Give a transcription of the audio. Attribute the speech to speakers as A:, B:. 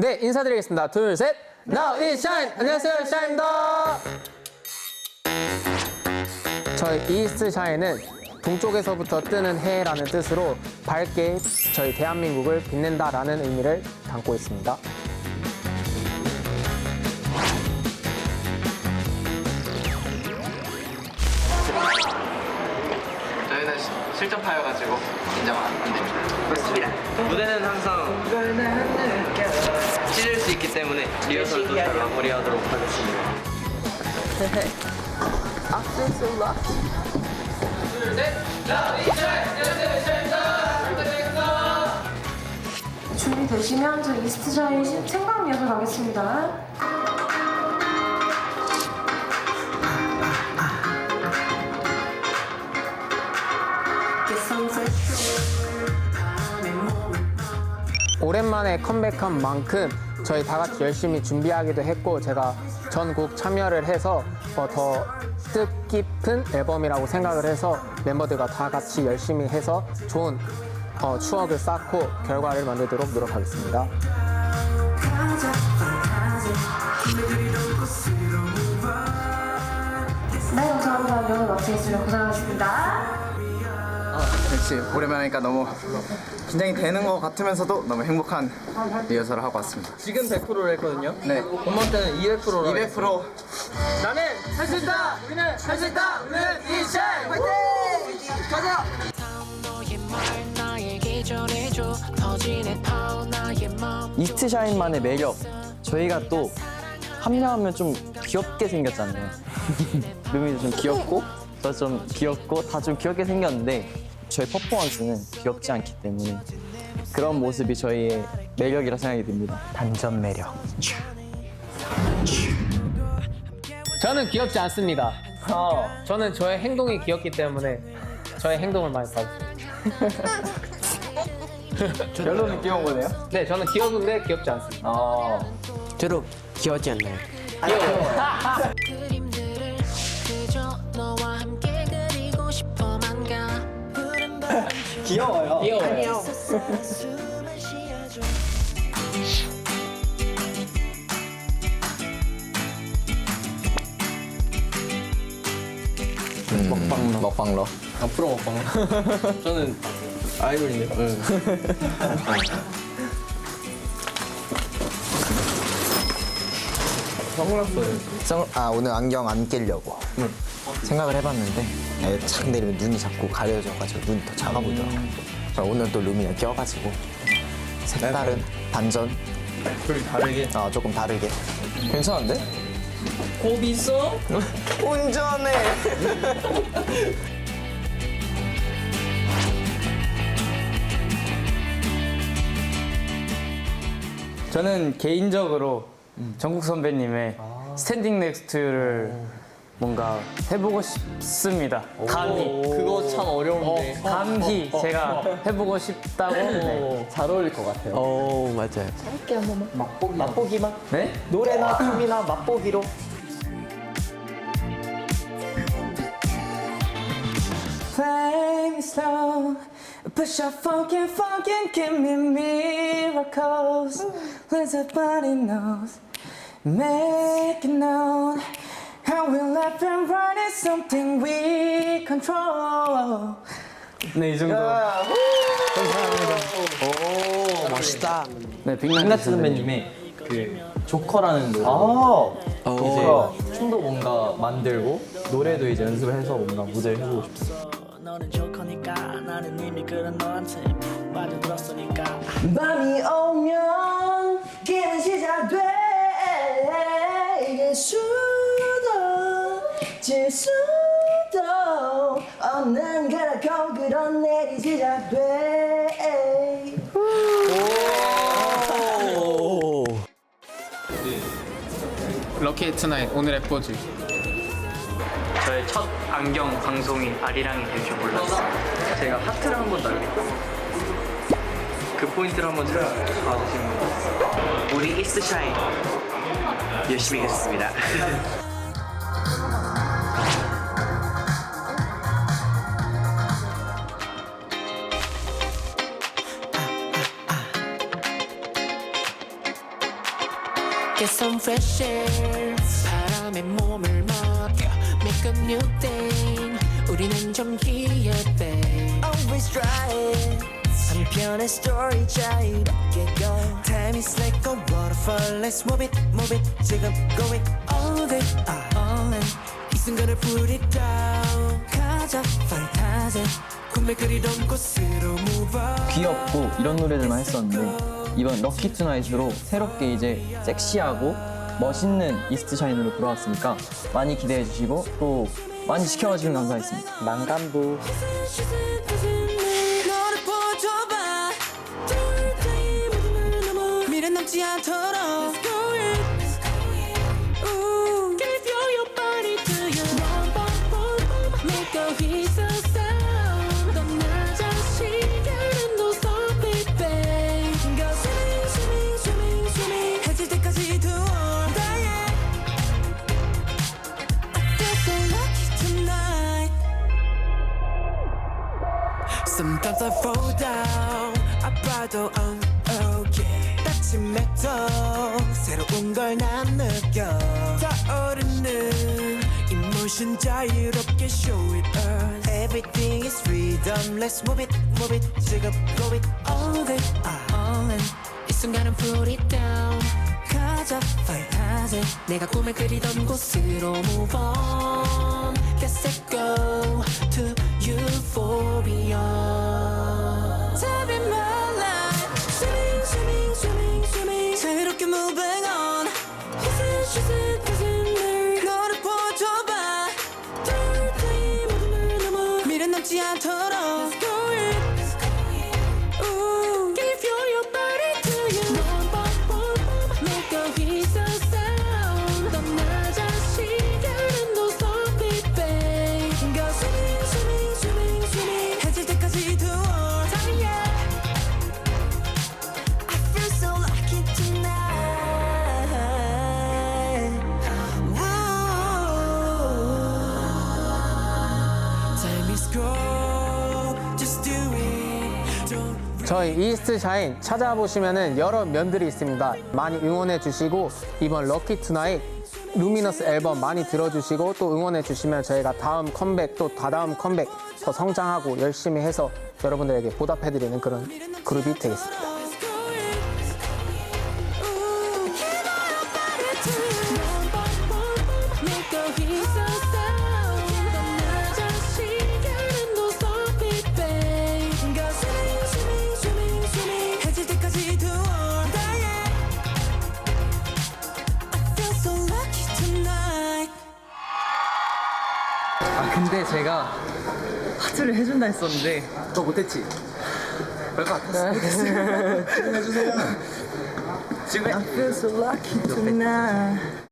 A: 네, 인사드리겠습니다. 둘, 셋. Now is shine. 안녕하세요, 샤인입니다. 저희 이스트 샤인은 동쪽에서부터 뜨는 해라는 뜻으로 밝게 저희 대한민국을 빛낸다라는 의미를 담고 있습니다.
B: 저희는 시- 실전파여가지고 긴장 안 됩니다. 그렇습니다. 무대는 항상 찢을 수 있기 때문에 리허설도 잘 마무리하도록 하겠습니다.
C: 준비되시면 저 이스트자의 생방 리허설 가겠습니다.
A: 오랜만에 컴백한 만큼 저희 다 같이 열심히 준비하기도 했고 제가 전곡 참여를 해서 어, 더 뜻깊은 앨범이라고 생각을 해서 멤버들과 다 같이 열심히 해서 좋은 어, 추억을 쌓고 결과를 만들도록 노력하겠습니다.
C: 네, 감사합니다. 명을 마치겠습니다. 고생하셨습니다.
D: 역시 오랜만이니까 너무 긴장이 되는 것 같으면서도 너무 행복한 리허설을 하고 왔습니다.
B: 지금 100%를 했거든요.
D: 네,
B: 본번 때는 200%로
D: 200%
A: 나는 할 수 있다! 우리는 할 수 있다! 우리는
E: 파워 나의 마음
F: 이스트샤인만의 매력. 저희가 또 합류하면 좀 귀엽게 생겼잖아요. 루미도 좀 귀엽고 저 좀 귀엽고 다 좀 귀엽게 생겼는데 저희 퍼포먼스는 귀엽지 않기 때문에 그런 모습이 저희의 매력이라 생각이 듭니다 단전 매력
A: 저는 귀엽지 않습니다. 저는 저의 행동이 귀엽기 때문에 저의 행동을 많이 봐주세요.
F: 결론은 귀여운 거네요?
A: 네, 저는 귀여운데 귀엽지 않습니다.
G: 저도 귀엽지 않나요?
E: 그림들을
F: 귀여워요
A: 귀여워요.
E: 쉬어줘
D: 먹방러. 먹방러.
B: 앞으로 먹방. 저는 아이돌인데요.
D: 선- 아 오늘 안경 안 끼려고 생각을 해봤는데 아예 착 내리면 눈이 자꾸 가려져가지고 눈이 더 작아 보이더라고. 요 오늘 또 루미를 껴가지고 색다른 반전.
B: 둘이 다르게.
D: 아 조금 다르게. 괜찮은데?
B: 고비 있어?
D: 운전해.
F: 저는 개인적으로 정국 선배님의 스탠딩 넥스트를 뭔가 해보고 싶습니다 감히
B: 그거 참 어려운데.
F: 감히 제가 해보고 싶다고 네. 잘 어울릴 것 같아요
G: 오 맞아요.
F: 맛보기만? 네?
G: 노래나 춤이나 맛보기로.
F: Play me slow, push your funkin' funkin', give me miracles. Let everybody knows, make it known. Something we control. 네, 이 정도.
G: 오 멋있다.
F: 네, 빅나트 선배님의 그 조커라는 노래.
G: 오.
F: 이제 춤도 뭔가 만들고 노래도 이제 연습을 해서 뭔가 무대를 해보고 싶어요.
H: 너는 조커니까 나는 이미 그런 너한테 푹 빠져들었으니까
F: 밤이 오면 게임은 시작돼 수도 질 수도 없는 그렇고 그런 내일이 시작돼
A: 럭키 투나잇 오늘의 포즈.
B: 저의 첫 안경 방송이 아리랑이 될 줄 몰랐어요. 제가 하트를 한 번도 안 했거든요. 그 포인트를 한번 잘 봐주시면 우리 이스트 샤인 열심히 하겠습니다.
E: some fresh air 바람에 몸을 맡겨 Make a new thing 우리는 좀 기회 babe
I: Always trying 한편의 스토리 자유롭게 go Time is like a waterfall Let's move it, move it 지금 go it all day all in 이 순간을 put it down 가자 fantasy 꿈에 그리던 곳으로 move on
F: 귀엽고 이런 노래들만 했었는데 이번 럭키 투나잇으로 새롭게 이제 섹시하고 멋있는 이스트 샤인으로 돌아왔으니까 많이 기대해 주시고 또 많이 지켜봐 주시면 감사하겠습니다.
A: 만감부
I: 미련 남지 않도록 Sometimes I fall down 아파도 I'm okay 다침에도 새로운 걸 난 느껴 타오르는 emotion 자유롭게 show it us Everything is freedom Let's move it, move it 지금 go it all day all in
E: 이 순간은 put it down
I: 가자 fantasy
E: 내가 꿈에 그리던 곳으로 move on Let's let go to euphoria
A: 저희 이스트 샤인 찾아보시면은 여러 면들이 있습니다. 많이 응원해 주시고 이번 럭키 투나잇 루미너스 앨범 많이 들어주시고 또 응원해 주시면 저희가 다음 컴백 또 다다음 컴백 더 성장하고 열심히 해서 여러분들에게 보답해 드리는 그런 그룹이 되겠습니다.
J: 근데 제가 하트를 해준다 했었는데 너 못했지? 별거 같았어. 해주세요. 지금
I: I feel so lucky tonight